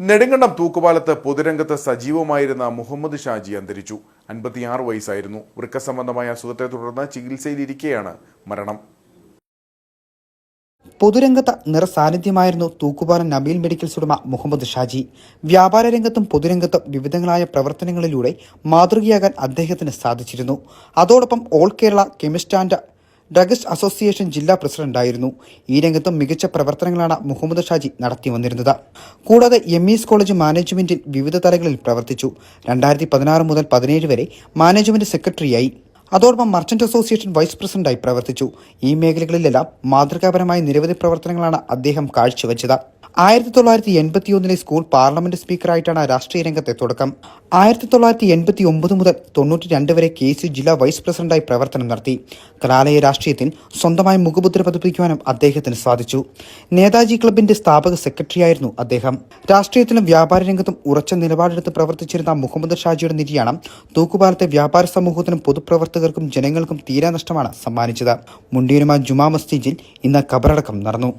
നെടുങ്കണ്ടം തൂക്കുപാലത്ത് പൊതുരംഗത്ത് സജീവമായിരുന്ന മുഹമ്മദ് ഷാജി അന്തരിച്ചു. അൻപത്തിയാറ് വയസ്സായിരുന്നു. വൃക്ക സംബന്ധമായ അസുഖത്തെ തുടർന്ന് ചികിത്സയിലിരിക്കെയാണ് മരണം. പൊതുരംഗത്ത് നിറസാന്നിധ്യമായിരുന്നു തൂക്കുപാലം നബീൽ മെഡിക്കൽസ് ഉടമ മുഹമ്മദ് ഷാജി. വ്യാപാര രംഗത്തും പൊതുരംഗത്തും വിവിധങ്ങളായ പ്രവർത്തനങ്ങളിലൂടെ മാതൃകയാകാൻ അദ്ദേഹത്തിന് സാധിച്ചിരുന്നു. അതോടൊപ്പം all Kerala chemist and druggist association ജില്ലാ പ്രസിഡന്റായിരുന്നു. ഈ രംഗത്തും മികച്ച പ്രവർത്തനങ്ങളാണ് മുഹമ്മദ് ഷാജി നടത്തി വന്നിരുന്നത്. കൂടാതെ എം ഇസ് കോളേജ് മാനേജ്മെന്റിൽ വിവിധ തലങ്ങളിൽ പ്രവർത്തിച്ചു. രണ്ടായിരത്തി പതിനാറ് മുതൽ പതിനേഴ് വരെ മാനേജ്മെന്റ് സെക്രട്ടറിയായി. അതോടൊപ്പം മർച്ചന്റ് അസോസിയേഷൻ വൈസ് പ്രസിഡന്റായി പ്രവർത്തിച്ചു. ഈ മേഖലകളിലെല്ലാം മാതൃകാപരമായ നിരവധി പ്രവർത്തനങ്ങളാണ് അദ്ദേഹം കാഴ്ചവെച്ചത്. ആയിരത്തി തൊള്ളായിരത്തി എൺപത്തി ഒന്നിലെ സ്കൂൾ പാർലമെന്റ് സ്പീക്കറായിട്ടാണ് രാഷ്ട്രീയ രംഗത്തെ തുടക്കം. ആയിരത്തി തൊള്ളായിരത്തി എൺപത്തി ഒമ്പത് മുതൽ തൊണ്ണൂറ്റി രണ്ട് വരെ കെ സി ജില്ലാ വൈസ് പ്രസിഡന്റായി പ്രവർത്തനം നടത്തി. കലാലയ രാഷ്ട്രീയത്തിൽ സ്വന്തമായി മുഖമുദ്ര പതിപ്പിക്കുവാനും അദ്ദേഹത്തിന് സാധിച്ചു. നേതാജി ക്ലബിന്റെ സ്ഥാപക സെക്രട്ടറിയായിരുന്നു അദ്ദേഹം. രാഷ്ട്രീയത്തിലും വ്യാപാര രംഗത്തും ഉറച്ച നിലപാടെടുത്ത് പ്രവർത്തിച്ചിരുന്ന മുഹമ്മദ് ഷാജിയുടെ നിര്യാണം തൂക്കുപാലത്തെ വ്യാപാര സമൂഹത്തിനും പൊതുപ്രവർത്തകർക്കും ജനങ്ങൾക്കും തീരാനഷ്ടമാണ് സമ്മാനിച്ചത്. മുണ്ടീരുമ ജുമാ മസ്ജിദിൽ ഇന്ന് കബറടക്കം നടന്നു.